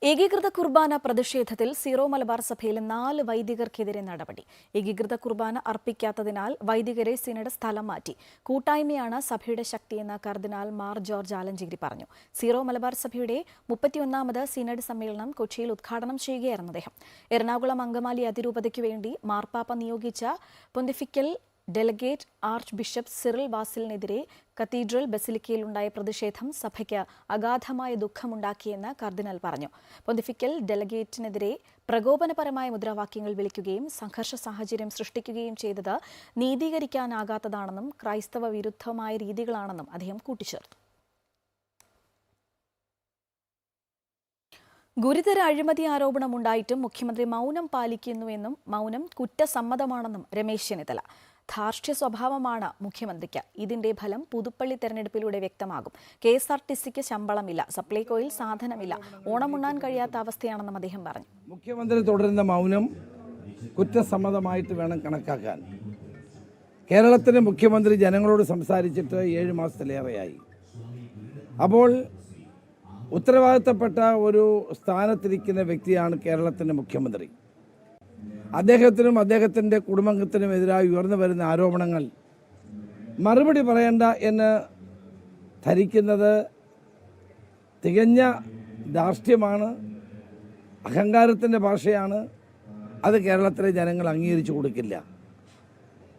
ഏകീകൃത കുർബാന പ്രതിഷേധത്തിൽ സീറോ മലബാർ സഭയിലെ നാല് വൈദികർക്കെതിരെ നടപടി. ഏകീകൃത കുർബാന അർപ്പിക്കാത്തതിനാൽ വൈദികരെ സിനഡ് സ്ഥലം മാറ്റി. കൂട്ടായ്മയാണ് സഭയുടെ ശക്തിയെന്ന് കർദിനാൾ മാർ ജോർജ് ആലഞ്ചേരി പറഞ്ഞു. സീറോ മലബാർ സഭയുടെ മുപ്പത്തിയൊന്നാമത് സിനഡ് സമ്മേളനം കൊച്ചിയിൽ ഉദ്ഘാടനം ചെയ്യുകയായിരുന്നു അദ്ദേഹം. എറണാകുളം അങ്കമാലി അതിരൂപതയ്ക്കു വേണ്ടി മാർപ്പാപ്പ നിയോഗിച്ച pontifical delegate arch bishop Cyril വാസിലിനെതിരെ cathedral ബസിലിക്കയിലുണ്ടായ പ്രതിഷേധം സഭയ്ക്ക് അഗാധമായ ദുഃഖമുണ്ടാക്കിയെന്ന് കർദിനൽ പറഞ്ഞു. പൊന്തിഫിക്കൽ ഡെലഗേറ്റിനെതിരെ പ്രകോപനപരമായ മുദ്രാവാക്യങ്ങൾ വിളിക്കുകയും സംഘർഷ സാഹചര്യം സൃഷ്ടിക്കുകയും ചെയ്തത് നീതീകരിക്കാനാകാത്തതാണെന്നും ക്രൈസ്തവ വിരുദ്ധമായ രീതികളാണെന്നും അദ്ദേഹം കൂട്ടിച്ചേർത്തു. ഗുരുതര അഴിമതി ആരോപണമുണ്ടായിട്ടും മുഖ്യമന്ത്രി മൗനം പാലിക്കുന്നുവെന്നും മൗനം കുറ്റസമ്മതമാണെന്നും രമേശ് ചെന്നിത്തല. ധാർഷ്ട്യ സ്വഭാവമാണ് മുഖ്യമന്ത്രിക്ക്. ഇതിന്റെ ഫലം പുതുപ്പള്ളി തെരഞ്ഞെടുപ്പിലൂടെ വ്യക്തമാകും. കെ എസ് ആർ ടി സിക്ക് ശമ്പളമില്ല. സപ്ലൈകോയിൽ സാധനമില്ല. ഓണമുണ്ണാൻ കഴിയാത്ത അവസ്ഥയാണെന്നും അദ്ദേഹം പറഞ്ഞു. മുഖ്യമന്ത്രി തുടരുന്ന മൗനം കുറ്റസമ്മതമായിട്ട് വേണം കണക്കാക്കാൻ. കേരളത്തിലെ മുഖ്യമന്ത്രി ജനങ്ങളോട് സംസാരിച്ചിട്ട് ഏഴ് മാസത്തിലേറെയായി. അപ്പോൾ ഉത്തരവാദിത്തപ്പെട്ട ഒരു സ്ഥാനത്തിരിക്കുന്ന വ്യക്തിയാണ് കേരളത്തിന്റെ മുഖ്യമന്ത്രി. അദ്ദേഹത്തിനും അദ്ദേഹത്തിന്റെ കുടുംബത്തിനും എതിരായി ഉയർന്നു വരുന്ന ആരോപണങ്ങൾ മറുപടി പറയേണ്ട എന്ന് ധരിക്കുന്നത് തികഞ്ഞ ധാർഷ്ട്യമാണ് അഹങ്കാരത്തിന്റെ ഭാഷയാണ്. അത് കേരളത്തിലെ ജനങ്ങൾ അംഗീകരിച്ചു കൊടുക്കില്ല.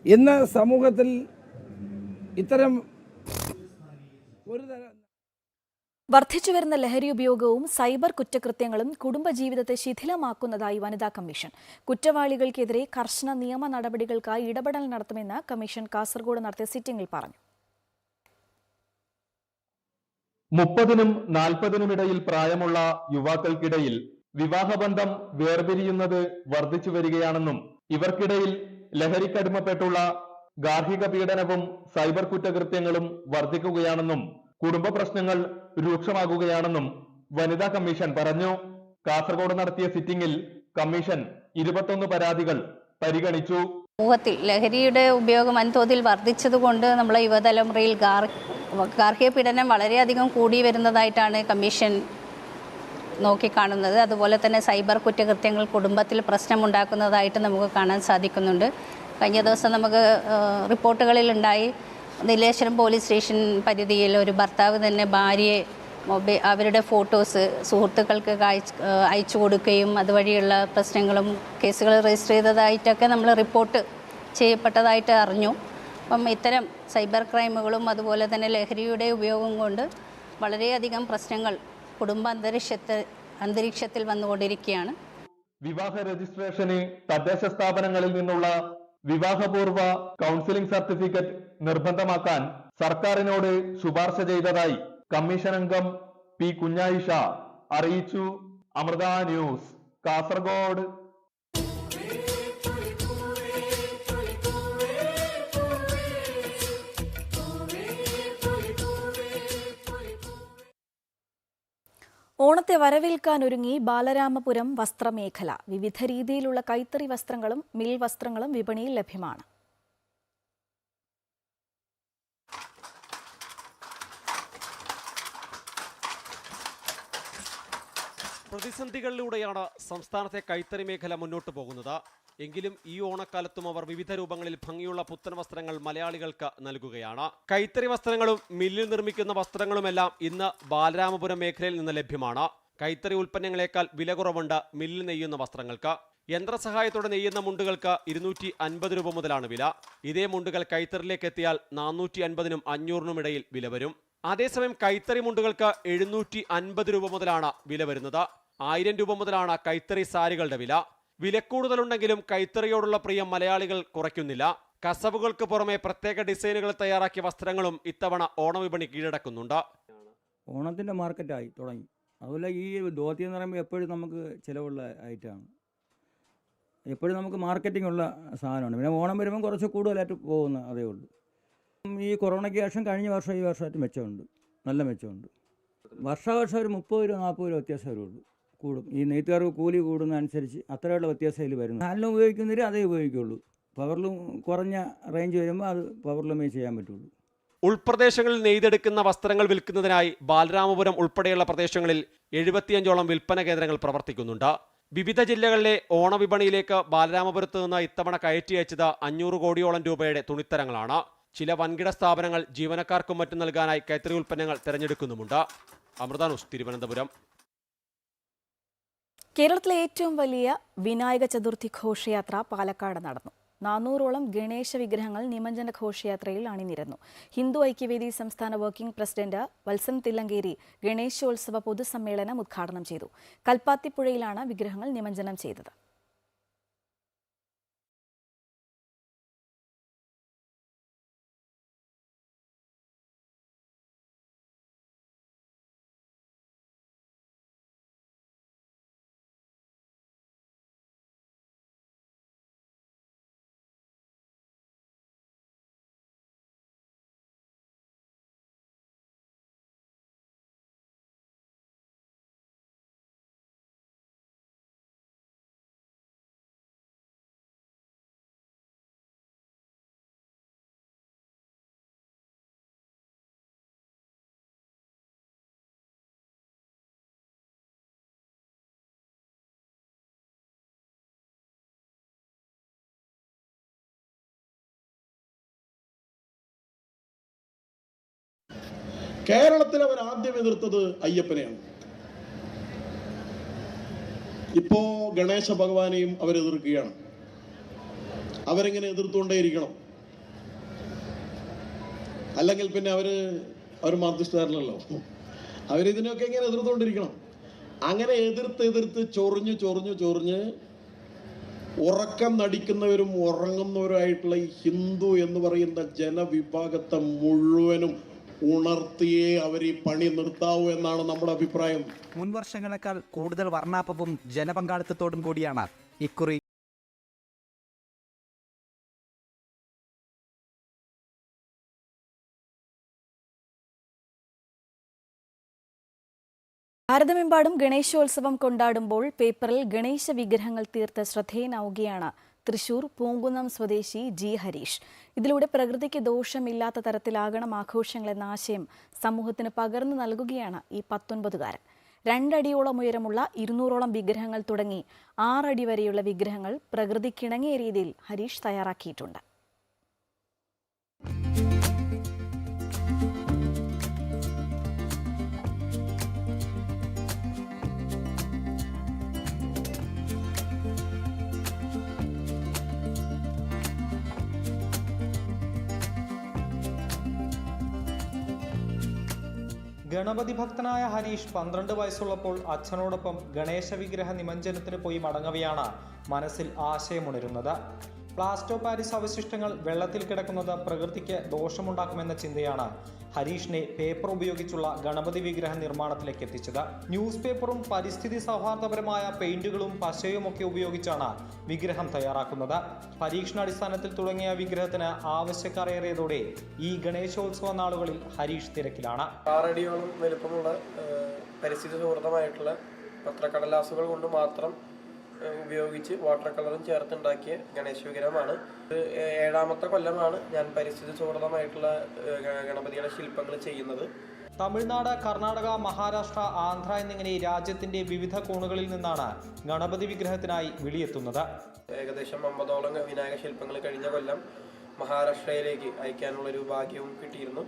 ഇന്ന് സമൂഹത്തിൽ ഇത്തരം ഒരു തരം വർദ്ധിച്ചുവരുന്ന ലഹരി ഉപയോഗവും സൈബർ കുറ്റകൃത്യങ്ങളും കുടുംബജീവിതത്തെ ശിഥിലമാക്കുന്നതായി വനിതാ കമ്മീഷൻ. കുറ്റവാളികൾക്കെതിരെ കർശന നിയമ നടപടികൾക്കായി ഇടപെടൽ നടത്തുമെന്ന് കമ്മീഷൻ കാസർഗോഡ് നടത്തിയ സിറ്റിംഗിൽ പറഞ്ഞു. മുപ്പതിനും നാൽപ്പതിനും ഇടയിൽ പ്രായമുള്ള യുവാക്കൾക്കിടയിൽ വിവാഹബന്ധം വേർപിരിയുന്നത് വർദ്ധിച്ചു വരികയാണെന്നും ഇവർക്കിടയിൽ ലഹരിക്കടിമപ്പെട്ടുള്ള ഗാർഹിക പീഡനവും സൈബർ കുറ്റകൃത്യങ്ങളും വർദ്ധിക്കുകയാണെന്നും കുടുംബ പ്രശ്നങ്ങൾ രൂക്ഷമാകുകയാണെന്നും വനിതാ കമ്മീഷൻ പറഞ്ഞു. കാസർഗോഡ് നടത്തിയ സിറ്റിംഗിൽ കമ്മീഷൻ ഇരുപത്തൊന്ന് പരാതികൾ പരിഗണിച്ചു. സമൂഹത്തിൽ ലഹരിയുടെ ഉപയോഗം വൻതോതിൽ വർദ്ധിച്ചതുകൊണ്ട് നമ്മളെ യുവതലമുറയിൽ ഗാർ ഗാർഹിക പീഡനം വളരെയധികം കൂടി വരുന്നതായിട്ടാണ് കമ്മീഷൻ നോക്കിക്കാണുന്നത്. അതുപോലെ തന്നെ സൈബർ കുറ്റകൃത്യങ്ങൾ കുടുംബത്തിൽ പ്രശ്നമുണ്ടാക്കുന്നതായിട്ട് നമുക്ക് കാണാൻ സാധിക്കുന്നുണ്ട്. കഴിഞ്ഞ ദിവസം നമുക്ക് റിപ്പോർട്ടുകളിലുണ്ടായി നീലേശ്വരം പോലീസ് സ്റ്റേഷൻ പരിധിയിൽ ഒരു ഭർത്താവ് തന്നെ ഭാര്യയെ മൊബൈൽ അവരുടെ ഫോട്ടോസ് സുഹൃത്തുക്കൾക്ക് അയച്ചു കൊടുക്കുകയും അതുവഴിയുള്ള പ്രശ്നങ്ങളും കേസുകൾ രജിസ്റ്റർ ചെയ്തതായിട്ടൊക്കെ നമ്മൾ റിപ്പോർട്ട് ചെയ്യപ്പെട്ടതായിട്ട് അറിഞ്ഞു. അപ്പം ഇത്തരം സൈബർ ക്രൈമുകളും അതുപോലെ തന്നെ ലഹരിയുടെ ഉപയോഗം കൊണ്ട് വളരെയധികം പ്രശ്നങ്ങൾ കുടുംബ അന്തരീക്ഷത്തിൽ അന്തരീക്ഷത്തിൽ വന്നുകൊണ്ടിരിക്കുകയാണ്. വിവാഹ രജിസ്ട്രേഷന് തദ്ദേശ സ്ഥാപനങ്ങളിൽ നിന്നുള്ള വിവാഹപൂർവ കൗൺസിലിംഗ് സർട്ടിഫിക്കറ്റ് നിർബന്ധമാക്കാൻ സർക്കാരിനോട് ശുപാർശ ചെയ്തതായി കമ്മീഷൻ അംഗം പി കുഞ്ഞായിഷ അറിയിച്ചു. അമൃത ന്യൂസ് കാസർഗോഡ്. ഓണത്തെ വരവേൽക്കാൻ ഒരുങ്ങി ബാലരാമപുരം വസ്ത്രമേഖല. വിവിധ രീതിയിലുള്ള കൈത്തറി വസ്ത്രങ്ങളും മിൽ വസ്ത്രങ്ങളും വിപണിയിൽ ലഭ്യമാണ്. പ്രതിസന്ധികളിലൂടെയാണ് സംസ്ഥാനത്തെ കൈത്തറി മേഖല മുന്നോട്ട് പോകുന്നത്. എങ്കിലും ഈ ഓണക്കാലത്തും അവർ വിവിധ രൂപങ്ങളിൽ ഭംഗിയുള്ള പുത്തൻ വസ്ത്രങ്ങൾ മലയാളികൾക്ക് നൽകുകയാണ്. കൈത്തറി വസ്ത്രങ്ങളും മില്ലിൽ നിർമ്മിക്കുന്ന വസ്ത്രങ്ങളുമെല്ലാം ഇന്ന് ബാലരാമപുരം മേഖലയിൽ നിന്ന് ലഭ്യമാണ്. കൈത്തറി ഉൽപ്പന്നങ്ങളെക്കാൾ വില കുറവുണ്ട് മില്ലിൽ നെയ്യുന്ന വസ്ത്രങ്ങൾക്ക്. യന്ത്രസഹായത്തോടെ നെയ്യുന്ന മുണ്ടുകൾക്ക് ഇരുന്നൂറ്റി അൻപത് രൂപ മുതലാണ് വില. ഇതേ മുണ്ടുകൾ കൈത്തറിലേക്ക് എത്തിയാൽ നാനൂറ്റി അൻപതിനും അഞ്ഞൂറിനും ഇടയിൽ വില വരും. അതേസമയം കൈത്തറി മുണ്ടുകൾക്ക് എഴുന്നൂറ്റി അൻപത് രൂപ മുതലാണ് വില വരുന്നത്. ആയിരം രൂപ മുതലാണ് കൈത്തറി സാരികളുടെ വില. വിലക്കൂടുതലുണ്ടെങ്കിലും കൈത്തറിയോടുള്ള പ്രിയം മലയാളികൾ കുറയ്ക്കുന്നില്ല. കസവുകൾക്ക് പുറമെ പ്രത്യേക ഡിസൈനുകൾ തയ്യാറാക്കിയ വസ്ത്രങ്ങളും ഇത്തവണ ഓണവിപണി കീഴടക്കുന്നുണ്ട്. ഓണത്തിന്റെ മാർക്കറ്റായി തുടങ്ങി. അതുപോലെ ഈ ധോത്തി എന്ന് പറയുമ്പോൾ എപ്പോഴും നമുക്ക് ചിലവുള്ള ഐറ്റമാണ്. എപ്പോഴും നമുക്ക് മാർക്കറ്റിംഗ് ഉള്ള സാധനമാണ്. പിന്നെ ഓണം വരുമ്പോൾ കുറച്ച് കൂടുതലായിട്ട് പോകുന്ന അതേ ഉള്ളൂ. ഈ കൊറോണയ്ക്ക് ശേഷം കഴിഞ്ഞ വർഷം ഈ വർഷമായിട്ട് മെച്ചമുണ്ട്. നല്ല മെച്ചമുണ്ട്. വർഷാവർഷം ഒരു മുപ്പത് രൂപ നാൽപ്പത് രൂപ വ്യത്യാസം വരുള്ളൂ. കൂടും. ഈ നെയ്ത്തുകാർക്ക് കൂലി കൂടുന്നതനുസരിച്ച് അത്രയുള്ള വ്യത്യാസം അതിൽ വരുന്നു. ഫാനിലും ഉപയോഗിക്കുന്നവർ അതേ ഉപയോഗിക്കുള്ളൂ. പവറിലും കുറഞ്ഞ റേഞ്ച് വരുമ്പോൾ അത് പവറിലുമേ ചെയ്യാൻ പറ്റുള്ളൂ. ഉൾപ്രദേശങ്ങളിൽ നെയ്തെടുക്കുന്ന വസ്ത്രങ്ങൾ വിൽക്കുന്നതിനായി ബാലരാമപുരം ഉൾപ്പെടെയുള്ള പ്രദേശങ്ങളിൽ എഴുപത്തിയഞ്ചോളം വിൽപ്പന കേന്ദ്രങ്ങൾ പ്രവർത്തിക്കുന്നുണ്ട്. വിവിധ ജില്ലകളിലെ ഓണവിപണിയിലേക്ക് ബാലരാമപുരത്ത് നിന്ന് ഇത്തവണ കയറ്റി അയച്ചത് അഞ്ഞൂറ് കോടിയോളം രൂപയുടെ തുണിത്തരങ്ങളാണ്. ചില വൻകിട സ്ഥാപനങ്ങൾ ജീവനക്കാർക്കും മറ്റും നൽകാനായി കൈത്തറി ഉൽപ്പന്നങ്ങൾ തിരഞ്ഞെടുക്കുന്നുമുണ്ട്. അമൃതാനുസ് തിരുവനന്തപുരം. കേരളത്തിലെ ഏറ്റവും വലിയ വിനായക ചതുർത്ഥി ഘോഷയാത്ര പാലക്കാട് നടന്നു. നാനൂറോളം ഗണേശ വിഗ്രഹങ്ങൾ നിമഞ്ജന ഘോഷയാത്രയിൽ അണിനിരന്നു. ഹിന്ദു ഐക്യവേദി സംസ്ഥാന വർക്കിംഗ് പ്രസിഡന്റ് വത്സൻ തില്ലങ്കേരി ഗണേശോത്സവ പൊതുസമ്മേളനം ഉദ്ഘാടനം ചെയ്തു. കൽപ്പാത്തിപ്പുഴയിലാണ് വിഗ്രഹങ്ങൾ നിമഞ്ജനം ചെയ്തത്. കേരളത്തിൽ അവർ ആദ്യം എതിർത്തത് അയ്യപ്പനെയാണ്. ഇപ്പോ ഗണേശ ഭഗവാനെയും അവർ എതിർക്കുകയാണ്. അവരെങ്ങനെ എതിർത്തുകൊണ്ടേയിരിക്കണം? അല്ലെങ്കിൽ പിന്നെ അവർ അവർ മാർത്തിസ്റ്റുകാരനല്ലോ അവരിതിനൊക്കെ ഇങ്ങനെ എതിർത്തുകൊണ്ടിരിക്കണം? അങ്ങനെ എതിർത്ത് എതിർത്ത് ചൊറിഞ്ഞ് ചൊറിഞ്ഞ് ചൊറിഞ്ഞ് ഉറക്കം നടിക്കുന്നവരും ഉറങ്ങുന്നവരുമായിട്ടുള്ള ഈ ഹിന്ദു എന്ന് പറയുന്ന ജനവിഭാഗത്തെ മുഴുവനും ഉണർത്തിയേ അവർ ഈ പണി നിർത്താവൂ എന്നാണ് നമ്മുടെ അഭിപ്രായം. മുൻ വർഷങ്ങളെക്കാൾ കൂടുതൽ വർണാപ്പവും ജനപങ്കാളിത്തത്തോടും കൂടിയാണ് ഇക്കുറി. ഭാരതമെമ്പാടും ഗണേശോത്സവം കൊണ്ടാടുമ്പോൾ പേപ്പറിൽ ഗണേശ വിഗ്രഹങ്ങൾ തീർത്ത് ശ്രദ്ധേയനാവുകയാണ് തൃശൂർ പൂങ്കുന്നം സ്വദേശി ജി ഹരീഷ്. ഇതിലൂടെ പ്രകൃതിക്ക് ദോഷമില്ലാത്ത തരത്തിലാകണം ആഘോഷങ്ങൾ എന്ന ആശയം സമൂഹത്തിന് പകർന്നു നൽകുകയാണ് ഈ പത്തൊൻപതുകാരൻ. രണ്ടടിയോളം ഉയരമുള്ള ഇരുന്നൂറോളം വിഗ്രഹങ്ങൾ തുടങ്ങി ആറടി വരെയുള്ള വിഗ്രഹങ്ങൾ പ്രകൃതിക്കിണങ്ങിയ രീതിയിൽ ഹരീഷ് തയ്യാറാക്കിയിട്ടുണ്ട്. ഗണപതി ഭക്തനായ ഹരീഷ് പന്ത്രണ്ട് വയസ്സുള്ളപ്പോൾ അച്ഛനോടൊപ്പം ഗണേശ വിഗ്രഹ നിമഞ്ജനത്തിന് പോയി മടങ്ങവെയാണ് മനസ്സിൽ ആശയമുണരുന്നത്. പ്ലാസ്റ്റോ പാരിസ് അവശിഷ്ടങ്ങൾ വെള്ളത്തിൽ കിടക്കുന്നത് പ്രകൃതിക്ക് ദോഷമുണ്ടാക്കുമെന്ന ചിന്തയാണ് ഹരീഷിനെ പേപ്പർ ഉപയോഗിച്ചുള്ള ഗണപതി വിഗ്രഹ നിർമ്മാണത്തിലേക്ക് എത്തിച്ചത്. ന്യൂസ് പേപ്പറും പരിസ്ഥിതി സൗഹാർദ്ദപരമായ പെയിന്റുകളും പശയും ഒക്കെ ഉപയോഗിച്ചാണ് വിഗ്രഹം തയ്യാറാക്കുന്നത്. പരീക്ഷണാടിസ്ഥാനത്തിൽ തുടങ്ങിയ വിഗ്രഹത്തിന് ആവശ്യക്കാരേറിയതോടെ ഈ ഗണേശോത്സവ നാളുകളിൽ ഹരീഷ് തിരക്കിലാണ്. ആറടിയോളം വലുപ്പമുള്ള പരിസ്ഥിതി സൗഹൃദമായിട്ടുള്ള പത്രക്കടലാസുകൾ കൊണ്ട് മാത്രം ഉപയോഗിച്ച് വാട്ടർ കളറും ചേർത്തുണ്ടാക്കിയ ഗണേശ വിഗ്രഹമാണ്. ഇത് ഏഴാമത്തെ കൊല്ലമാണ് ഞാൻ പരിസ്ഥിതി സൗഹൃദമായിട്ടുള്ള ഗണപതിയുടെ ശില്പങ്ങൾ ചെയ്യുന്നത്. തമിഴ്നാട് കർണാടക മഹാരാഷ്ട്ര ആന്ധ്ര എന്നിങ്ങനെ രാജ്യത്തിന്റെ വിവിധ കോണുകളിൽ നിന്നാണ് ഗണപതി വിഗ്രഹത്തിനായി വിളിയെത്തുന്നത്. ഏകദേശം അമ്പതോളം വിനായക ശില്പങ്ങൾ കഴിഞ്ഞ കൊല്ലം മഹാരാഷ്ട്രയിലേക്ക് അയക്കാനുള്ള ഒരു ഭാഗ്യവും കിട്ടിയിരുന്നു.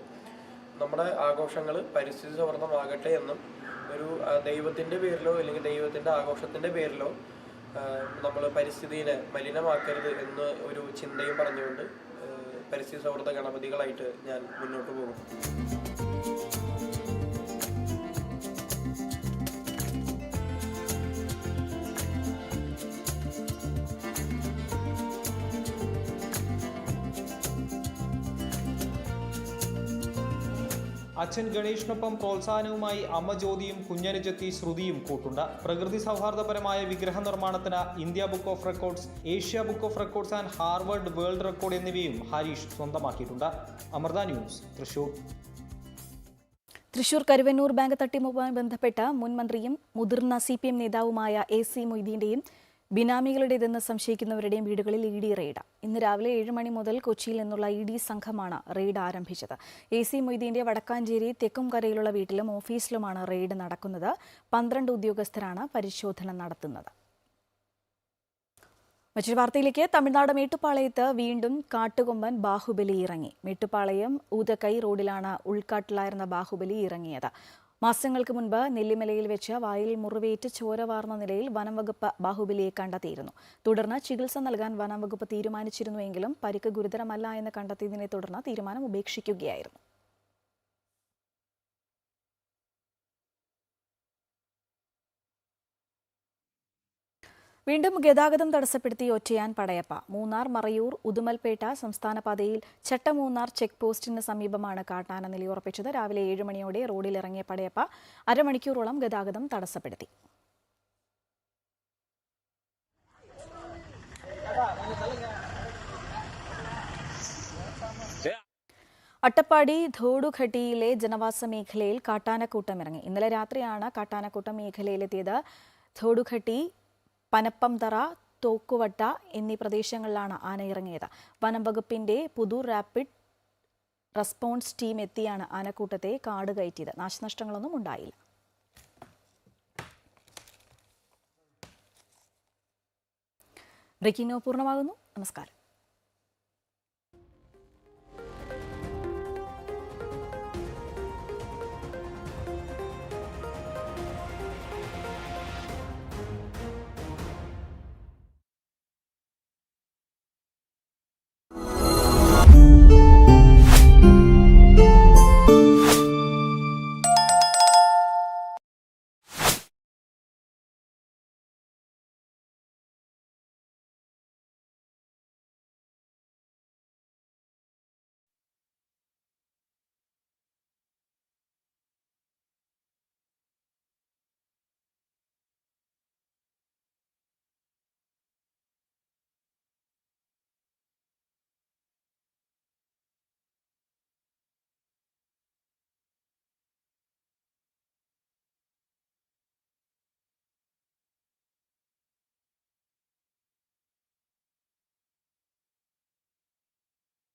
നമ്മുടെ ആഘോഷങ്ങൾ പരിസ്ഥിതി സൗഹൃദമാകട്ടെ എന്നും ഒരു ദൈവത്തിന്റെ പേരിലോ അല്ലെങ്കിൽ ദൈവത്തിന്റെ ആഘോഷത്തിന്റെ പേരിലോ നമ്മൾ പരിസ്ഥിതിയെ മലിനമാക്കരുത് എന്ന് ഒരു ചിന്തയും പറഞ്ഞുകൊണ്ട് പരിസ്ഥിതി സൗഹൃദ ഗണപതികളായിട്ട് ഞാൻ മുന്നോട്ട് പോകും അച്ഛൻ ഗണേഷിനൊപ്പം പ്രോത്സാഹനവുമായി അമ്മ ജ്യോതിയും കുഞ്ഞനുജത്തി ശ്രുതിയും കൂട്ടുണ്ട്. പ്രകൃതി സൗഹാർദ്ദപരമായ വിഗ്രഹ നിർമ്മാണത്തിന് India book of records Asia book of records and Harvard world record എന്നിവയും ഹരീഷ് സ്വന്തമാക്കിയിട്ടുണ്ട്. അമൃത ന്യൂസ് തൃശൂർ. തൃശൂർ കരുവന്നൂർ ബാങ്ക് തട്ടിപ്പുമായി ബന്ധപ്പെട്ട മുൻ മന്ത്രിയും മുതിർന്ന സി പി എം നേതാവുമായ എ സി മൊയ്തീന്റെയും ബിനാമികളുടേതെന്ന് സംശയിക്കുന്നവരുടെയും വീടുകളിൽ ഇ ഡി റെയ്ഡ്. ഇന്ന് രാവിലെ ഏഴ് മണി മുതൽ കൊച്ചിയിൽ നിന്നുള്ള ഇ ഡി സംഘമാണ് റെയ്ഡ് ആരംഭിച്ചത്. എ സി മൊയ്തീന്റെ വടക്കാഞ്ചേരി തെക്കുംകരയിലുള്ള വീട്ടിലും ഓഫീസിലുമാണ് റെയ്ഡ് നടക്കുന്നത്. പന്ത്രണ്ട് ഉദ്യോഗസ്ഥരാണ് പരിശോധന നടത്തുന്നത്. മറ്റൊരു വാർത്തയിലേക്ക് തമിഴ്നാട് മേട്ടുപ്പാളയത്ത് വീണ്ടും കാട്ടുകൊമ്പൻ ബാഹുബലി ഇറങ്ങി. മേട്ടുപ്പാളയം ഊതക്കൈ റോഡിലാണ് ഉൾക്കാട്ടിലായിരുന്ന ബാഹുബലി ഇറങ്ങിയത്. മാസങ്ങൾക്ക് മുൻപ് നെല്ലിമലയിൽ വെച്ച് വായിൽ മുറിവേറ്റ് ചോര വാർന്ന നിലയിൽ വനംവകുപ്പ് ബാഹുബലിയെ കണ്ടെത്തിയിരുന്നു. തുടർന്ന് ചികിത്സ നൽകാൻ വനംവകുപ്പ് തീരുമാനിച്ചിരുന്നുവെങ്കിലും പരിക്ക് ഗുരുതരമല്ല എന്ന് കണ്ടെത്തിയതിനെ തുടർന്ന് തീരുമാനം ഉപേക്ഷിക്കുകയായിരുന്നു. വീണ്ടും ഗതാഗതം തടസ്സപ്പെടുത്തി ഒറ്റയാൻ പടയപ്പ. മൂന്നാർ മറയൂർ ഉദുമൽപേട്ട സംസ്ഥാന പാതയിൽ ചട്ടമൂന്നാർ ചെക്ക് പോസ്റ്റിന് സമീപമാണ് കാട്ടാന നിലയുറപ്പിച്ചത് രാവിലെ ഏഴ് മണിയോടെ റോഡിലിറങ്ങിയ പടയപ്പ അരമണിക്കൂറോളം ഗതാഗതം തടസ്സപ്പെടുത്തി. അട്ടപ്പാടി ധോടുഘട്ടിയിലെ ജനവാസ മേഖലയിൽ കാട്ടാനക്കൂട്ടം ഇറങ്ങി. ഇന്നലെ രാത്രിയാണ് കാട്ടാനക്കൂട്ടം മേഖലയിലെത്തിയത്. ധോടുഘട്ടി പനപ്പംതറ തോക്കുവട്ട എന്നീ പ്രദേശങ്ങളിലാണ് ആന ഇറങ്ങിയത്. വനം വകുപ്പിന്റെ പുതു റാപ്പിഡ് റെസ്പോൺസ് ടീം എത്തിയാണ് ആനക്കൂട്ടത്തെ കാട് കയറ്റിയത്. നാശനഷ്ടങ്ങളൊന്നും ഉണ്ടായില്ല. ബ്രേക്കിംഗ് പൂർണമാകുന്നു. നമസ്കാരം.